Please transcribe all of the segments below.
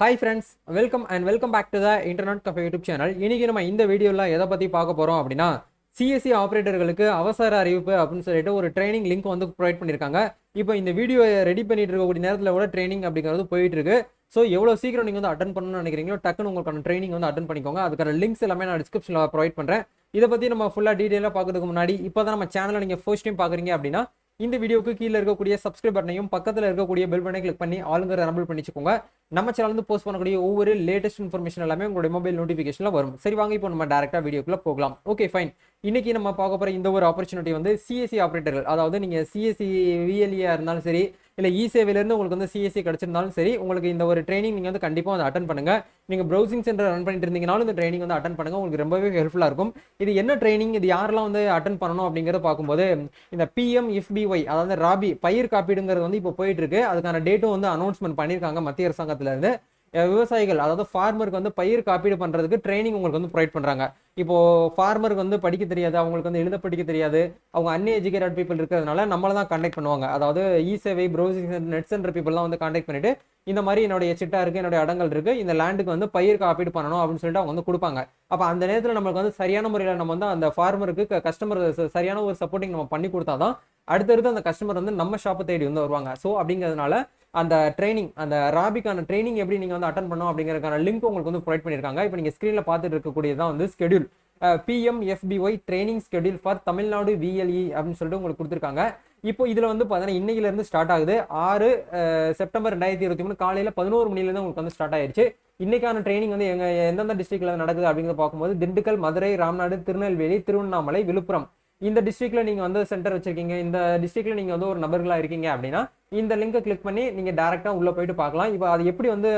Hi friends welcome and welcome back to the internet cafe YouTube channel இன்றைக்கி நம்ம இந்த வீடியோவில் எதை பற்றி பார்க்க போகிறோம் அப்படின்னா சிஎஸ்சி ஆப்ரேட்டர்களுக்கு அவசர அறிவிப்பு அப்படின்னு சொல்லிட்டு ஒரு ட்ரைனிங் லிங்க் வந்து ப்ரொவைட் பண்ணியிருக்காங்க இப்போ இந்த வீடியோ ரெடி பண்ணிட்டு இருக்கக்கூடிய நேரத்தில் கூட ட்ரைனிங் அப்படிங்கிறது போயிட்டு இருக்கு. ஸோ எவ்வளோ சீக்கிரம் நீங்கள் வந்து அட்டன் பண்ணணும்னு நினைக்கிறீங்களோ டக்குன்னு உங்களுக்கான ட்ரைனிங் வந்து அட்டன் பண்ணிக்கோங்க. அதுக்கான லிங்க்ஸ் எல்லாமே நான் டிஸ்கிரிப்ஷனில் ப்ரொவைட் பண்ணுறேன் இதை பற்றி நம்ம ஃபுல்லாக டீட்டெயிலாக பார்க்கறதுக்கு முன்னாடி இப்போ தான் நம்ம சேனலை நீங்கள் ஃபர்ஸ்ட் டைம் பார்க்குறீங்க அப்படின்னா இந்த வீடியோக்கு கீழே இருக்கக்கூடிய சப்ஸ்கிரைப் பட்டனையும் பக்கத்தில் இருக்கக்கூடிய பெல் பட்டனை கிளிக் பண்ணி ஆளுங்கிற எனபிள் பண்ணிச்சுக்கோங்க நம்ம சேனல் போஸ்ட் பண்ணக்கூடிய ஒவ்வொரு லேட்டஸ்ட் இன்ஃபர்மேஷன் எல்லாமே உங்களுடைய மொபைல் நோட்டிஃபிகேஷனில் வரும். சரி வாங்க இப்போ நம்ம டேரெக்டாக வீடியோக்குள்ள போகலாம். ஓகே ஃபைன் இன்றைக்கி நம்ம பார்க்க போகிற இந்த ஒரு ஆப்பர்ச்சுனிட்டி வந்து சிஎஸ்சி ஆப்ரேட்டர்கள் அதாவது நீங்கள் சிஎஸ்சி விஎல்இயாக இருந்தாலும் சரி இல்லை இசேவிலேருந்து உங்களுக்கு வந்து சிஎஸ்சி கிடச்சிருந்தாலும் சரி உங்களுக்கு இந்த ஒரு ட்ரைனிங் நீங்கள் வந்து கண்டிப்பாக வந்து அட்டன் பண்ணுங்கள் நீங்கள் ப்ரௌசிங் சென்டர் ரன் பண்ணிட்டு இருந்தீங்கனாலும் இந்த ட்ரைனிங் வந்து அட்டன் பண்ணுங்கள் உங்களுக்கு ரொம்பவே ஹெல்ப்ஃபுல்லாக இருக்கும். இது என்ன ட்ரைனிங் இது யாரெல்லாம் வந்து அட்டன் பண்ணணும் அப்படிங்கிறத பார்க்கும்போது இந்த பிஎம் எஃபிஒய் அதாவது ராபி பயிர் காப்பீடுங்கிறது வந்து இப்போ போயிட்டு இருக்கு. அதுக்கான டேட்டும் வந்து அனௌன்ஸ்மெண்ட் பண்ணியிருக்காங்க மத்திய அரசாங்கத்திலேருந்து விவசாயிகள் அதாவது ஃபார்மருக்கு வந்து பயிர் காப்பீடு பண்ணுறதுக்கு ட்ரைனிங் உங்களுக்கு வந்து ப்ரொவைட் பண்ணுறாங்க இப்போ ஃபார்மருக்கு வந்து படிக்க தெரியாது அவங்களுக்கு வந்து எழுத படிக்க தெரியாது அவங்க அன்எஜுகேட்டட் பீப்புள் இருக்கிறதுனால நம்மள தான் கான்டாக்ட் பண்ணுவாங்க. அதாவது இ சேவை ப்ரௌசிங் நெட் சென்டர் பீப்புளெலாம் வந்து கான்டாக்ட் பண்ணிட்டு இந்த மாதிரி என்னுடைய சிட்டா இருக்கு என்னுடைய இடங்கள் இருக்கு இந்த லேண்டுக்கு வந்து பயிர் காப்பீடு பண்ணணும் அப்படின்னு சொல்லிட்டு அவங்க வந்து கொடுப்பாங்க. அப்ப அந்த நேரத்தில் நம்மளுக்கு வந்து சரியான முறையில் நம்ம வந்து அந்த ஃபார்மருக்கு கஸ்டமர் சரியான ஒரு சப்போர்ட்டிங் நம்ம பண்ணி கொடுத்தாதான் அடுத்தடுத்து அந்த கஸ்டமர் வந்து நம்ம ஷாப்பை தேடி வந்து வருவாங்க. ஸோ அப்படிங்கிறதுனால அந்த ட்ரைனிங் அந்த ராபிக்கான ட்ரைனிங் எப்படி நீங்கள் வந்து அட்டன் பண்ணோம் அப்படிங்கிறதுக்கான லிங்க் உங்களுக்கு வந்து ப்ரொவைட் பண்ணியிருக்காங்க. இப்போ நீங்கள் ஸ்க்ரீனில் பார்த்துட்டு இருக்கக்கூடியதான் வந்து schedule PMFBY training schedule for Tamil Nadu VLE அப்படின்னு சொல்லிட்டு உங்களுக்கு கொடுத்துருக்காங்க. இப்போ இதில் வந்து பார்த்தீங்கன்னா இன்னையிலேருந்து ஸ்டார்ட் ஆகுது. ஆறு செப்டம்பர் ரெண்டாயிரத்தி இருபத்தி மூணு காலையில் பதினோரு மணிலேருந்து உங்களுக்கு வந்து ஸ்டார்ட் ஆயிடுச்சு இன்னைக்கான ட்ரைனிங் வந்து எங்க எந்தெந்த டிஸ்ட்ரிக்ட்ல நடக்குது அப்படிங்கிறத பார்க்கும்போது திண்டுக்கல் மதுரை ராம்நாடு திருநெல்வேலி திருவண்ணாமலை விழுப்புரம் இந்த டிஸ்ட்ரிக்ட்ல நீங்க வந்து சென்டர் வச்சிருக்கீங்க இந்த டிஸ்ட்ரிக்ட்ல நீங்க வந்து ஒரு நபர்களா இருக்கீங்க அப்படின்னா இந்த லிங்கை கிளிக் பண்ணி நீங்க டேரக்டா உள்ள போயிட்டு பார்க்கலாம். இப்போ அது எப்படி வந்து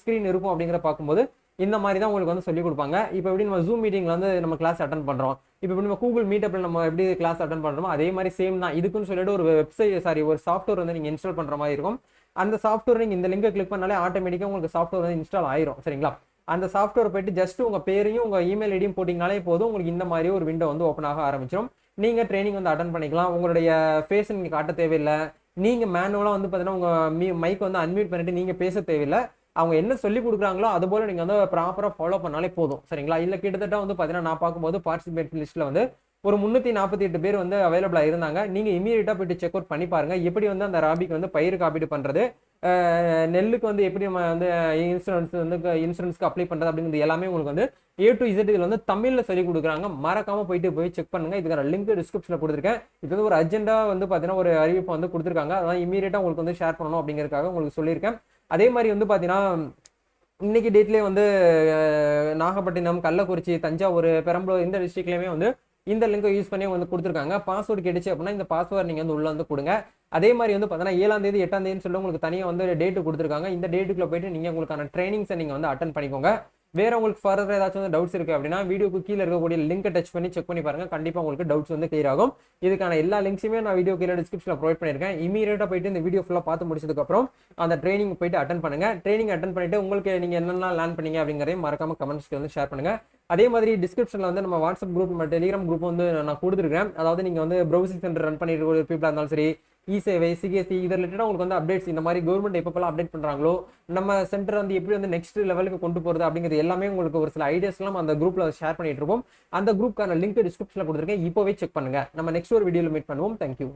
ஸ்கிரீன் இருக்கும் அப்படிங்கிற பார்க்கும்போது இந்த மாதிரி தான் உங்களுக்கு வந்து சொல்லி கொடுப்பாங்க. இப்போ எப்படி நம்ம ஜூம் மீட்டிங்ல வந்து நம்ம கிளாஸ் அட்டன் பண்றோம். இப்போ எப்படி நம்ம கூகுள் மீட்டப்ல நம்ம எப்படி கிளாஸ் அட்டன் பண்றோமோ அதே மாதிரி சேம் தான். இதுக்குன்னு சொல்லிட்டு ஒரு வெப்சைட் சாரி ஒரு சாஃப்ட்வேர் வந்து நீங்க இன்ஸ்டால் பண்ற மாதிரி இருக்கும். அந்த சாஃப்ட்வேர் நீங்க இந்த லிங்கை கிளிக் பண்ணாலே ஆட்டோமேட்டிக்கா உங்களுக்கு சாஃப்ட்வேர் வந்து இன்ஸ்டால் ஆயிரும். சரிங்களா? அந்த சாஃப்ட்வேர் போயிட்டு ஜஸ்ட் உங்கள் பேரையும் உங்கள் இமெயில் ஐடியும் போட்டிங்கனாலே போதும். உங்களுக்கு இந்த மாதிரி ஒரு விண்டோ வந்து ஓப்பன் ஆக ஆரம்பிச்சிடும் நீங்கள் ட்ரைனிங் வந்து அட்டன் பண்ணிக்கலாம். உங்களுடைய ஃபேஸ் நீங்கள் காட்ட தேவையில்லை. நீங்கள் மேனுவலாக வந்து பார்த்தீங்கன்னா மீ மைக் வந்து அன்மியூட் பண்ணிட்டு நீங்கள் பேச தேவையில்லை. அவங்க என்ன சொல்லி கொடுக்குறாங்களோ அது போல் நீங்கள் வந்து ப்ராப்பராக ஃபாலோ பண்ணாலே போதும். சரிங்களா? இல்லை கிட்டத்தட்ட வந்து பார்த்தீங்கன்னா நான் பார்க்கும்போது பார்ட்டிசிபேட் லிஸ்ட்டில் வந்து ஒரு முந்நூற்றி நாற்பத்தி எட்டு பேர் வந்து அவைலபிளாக இருந்தாங்க. நீங்கள் இமீடியட்டாக போயிட்டு செக் அவுட் பண்ணி பாருங்கள் எப்படி வந்து அந்த ராபிக்கு வந்து பயிர் காப்பீடு பண்ணுறது நெல்லுக்கு வந்து எப்படி நம்ம வந்து இன்சூரன்ஸ் வந்து இன்சூரன்ஸ்க்கு அப்ளை பண்ணுறது அப்படிங்கிறது எல்லாமே உங்களுக்கு வந்து ஏ டு இசட் இதில் வந்து தமிழில் சொல்லி கொடுக்குறாங்க. மறக்காமல் போயிட்டு போய் செக் பண்ணுங்கள் இதுக்கான லிங்க் டிஸ்கிரிப்ஷனில் கொடுத்துருக்கேன். இது வந்து ஒரு அர்ஜென்ட்டாக வந்து பார்த்தீங்கன்னா ஒரு அறிவிப்பு வந்து கொடுத்துருக்காங்க. அதான் இமீடியட்டாக உங்களுக்கு வந்து ஷேர் பண்ணணும் அப்படிங்கிறதுக்காக உங்களுக்கு சொல்லியிருக்கேன். அதே மாதிரி வந்து பார்த்தீங்கன்னா இன்னைக்கு டேட்லேயே வந்து நாகப்பட்டினம் கள்ளக்குறிச்சி தஞ்சாவூர் பெரம்பலூர் இந்த டிஸ்ட்ரிக்ட்லேயுமே வந்து இந்த லிங்கை யூஸ் பண்ணி வந்து கொடுத்துருக்காங்க. பாஸ்வேர்டு கிடைச்சு அப்படின்னா இந்த பாஸ்வேர்டு நீங்கள் வந்து உள்ளே வந்து கொடுங்க. அதே மாதிரி வந்து பார்த்தீங்கன்னா ஏழாம் தேதி எட்டாம் தேதினு சொல்லி உங்களுக்கு தனியாக வந்து டேட்டு கொடுத்துருக்காங்க. இந்த டேட்டுக்குள்ள போயிட்டு நீங்கள் உங்களுக்கான ட்ரைனிங்ஸை நீங்கள் வந்து அட்டன் பண்ணிக்கோங்க. வேற உங்களுக்கு ஃபர்தர் ஏதாச்சும் வந்து டவுட்ஸ் இருக்கு அப்படின்னா வீடியோக்கு கீழே இருக்கக்கூடிய லிங்க் டச் பண்ணி செக் பண்ணி பாருங்க. கண்டிப்பா உங்களுக்கு டவுட்ஸ் வந்து கிளியர் ஆகும். இதுக்கான எல்லா லிங்க்ஸுமே நான் வீடியோ கீழே டிஸ்கிரிப்ஷனில் ப்ரொவைட் பண்ணியிருக்கேன். இமீடியட்டா போயிட்டு இந்த வீடியோ ஃபுல்லாக பார்த்து முடிச்சதுக்கு அப்புறம் அந்த ட்ரைனிங் போயிட்டு அட்டன் பண்ணுங்க. ட்ரைனிங் அட்டன் பண்ணிட்டு உங்களுக்கு நீங்க என்னென்ன லேர்ன் பண்ணீங்க அப்படிங்கிறதையும் மறக்காம கமெண்ட்ஸ்க்கு வந்து ஷேர் பண்ணுங்க. அதே மாதிரி டிஸ்கிரிப்ஷனில் வந்து நம்ம வாட்ஸ்அப் குரூப் நம்ம டெலிகிராம் குரூப் வந்து நான் கொடுத்துருக்கேன் அதாவது நீங்கள் வந்து ப்ரௌசிங் சென்டர் ரன் பண்ணிட்டு இருக்கிற பீப்பிளாக இருந்தாலும் சரி இ சேவை சிஎஸ்சி இது ரிலேட்டடாக உங்களுக்கு வந்து அப்டேட்ஸ் இந்த மாதிரி கவர்மெண்ட் எப்பப்பெல்லாம் அப்டேட் பண்ணுறாங்களோ நம்ம சென்டர் வந்து எப்படி வந்து நெக்ஸ்ட் லெவலுக்கு கொண்டு போகிறது அப்படிங்கிறது எல்லாமே உங்களுக்கு ஒரு சில ஐடியாஸ்லாம் அந்த குரூப்பில் ஷேர் பண்ணிட்டு இருப்போம் அந்த குரூப்க்கான லிங்க் டிஸ்கிரிப்ஷனில் கொடுத்துருக்கேன். இப்போவே செக் பண்ணுங்க. நம்ம நெக்ஸ்ட் ஒரு வீடியோவில் மீட் பண்ணுவோம். தேங்க்யூ